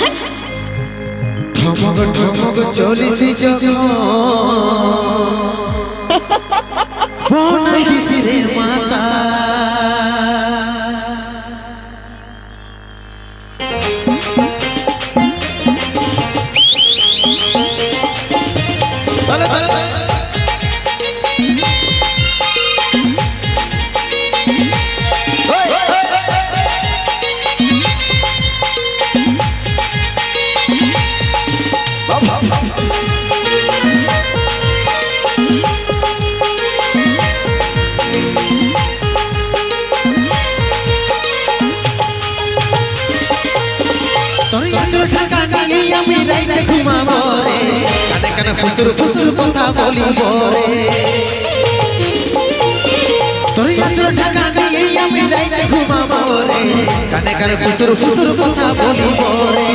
Hot ঠমক ঠমক চলিছি যখন বনাই দিছি রে মাতা। কানে ফুসুর ফুসুর কথা বলিব রে। তোর আঁচল ঢাকা নিয়ে আমি রাইতে ঘুমাবো রে। কানে কানে ফুসুর ফুসুর কথা বলিব রে।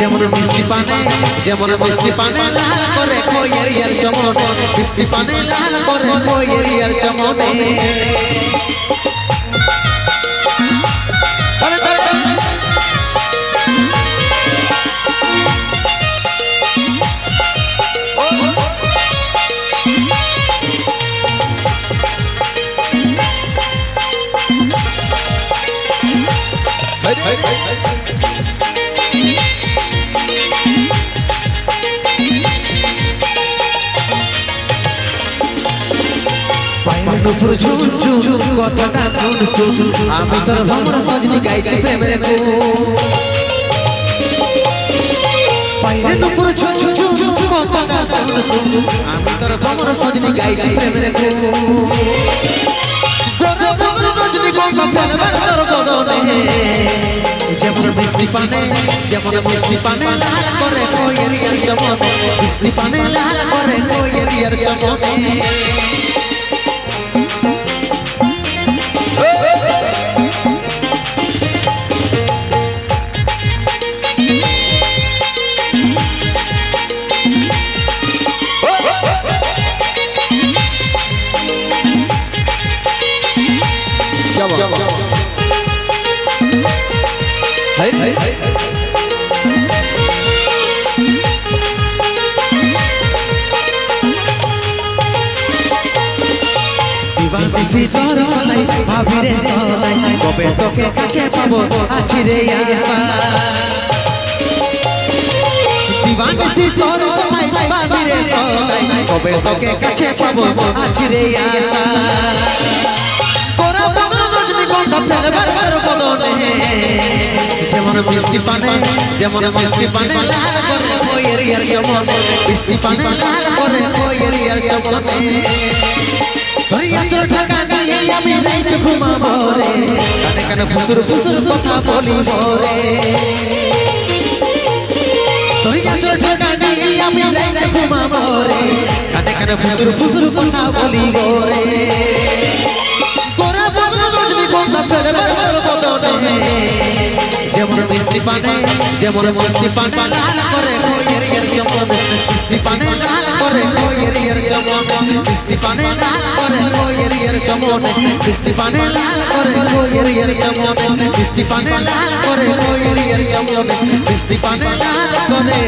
যেমন মিষ্টি পানে যেমন মিষ্টি পানে লাল করে কইয়ের ইয়ার চমনে। মিষ্টি পানে লাল করে চমনে। কথাটা শুন শুন। আমি তোর ভ্রমণ সজনি গাইছি প্রেমের পায়ের উপর ঝুল ঝুল কথাটা শুন শুন। আমি তোর ভ্রমণ সজনি গাইছি প্রেমের গরম গরম রজনী গঙ্গা ফেলবার তোর বদনে। মিষ্টি পানে, যেমন মিষ্টি পানে লাল করে কইয়ের ইয়ার চমনে মিষ্টি পানে লাল করে কইয়ের ইয়ার চমনে দিবানিসি তোর হলাই ভাবিরে সলাই কবে তোকে কাছে পাবো আছি রে আশা। দিবানিসি তোর হলাই ভাবিরে সলাই কবে তোকে কাছে পাবো আছি রে আশা। কোরা বদন রজনী গন্ধা ফেলবার তোর যেমন মিষ্টি পানে যেমন মিষ্টি পানে লাল করে কইয়ের ইয়ার জমনে মিষ্টি পানে লাল করে কইয়ের ইয়ার চল ঢাকা আমি রাইতে ঘুমাবো রে। কানে কানে ফুসুর ফুসুর কথা রে। তোরিয়া চল ঢাকা নিয়ে আমি রাইতে ঘুমাবো রে। কানে কানে ফুসুর ফুসুর কথা বলিব রে। যেমন মিষ্টি পানে যেমন মিষ্টি পানে লাল করে কইয়ের ইয়ার জমনে মিষ্টি পানে লাল করে কইয়ের ইয়ার জমনে মিষ্টি পানে লাল করে মিষ্টি পানে লাল করে কইয়ের ইয়ার জমনে মিষ্টি পানে লাল করে মিষ্টি পানে লাল করে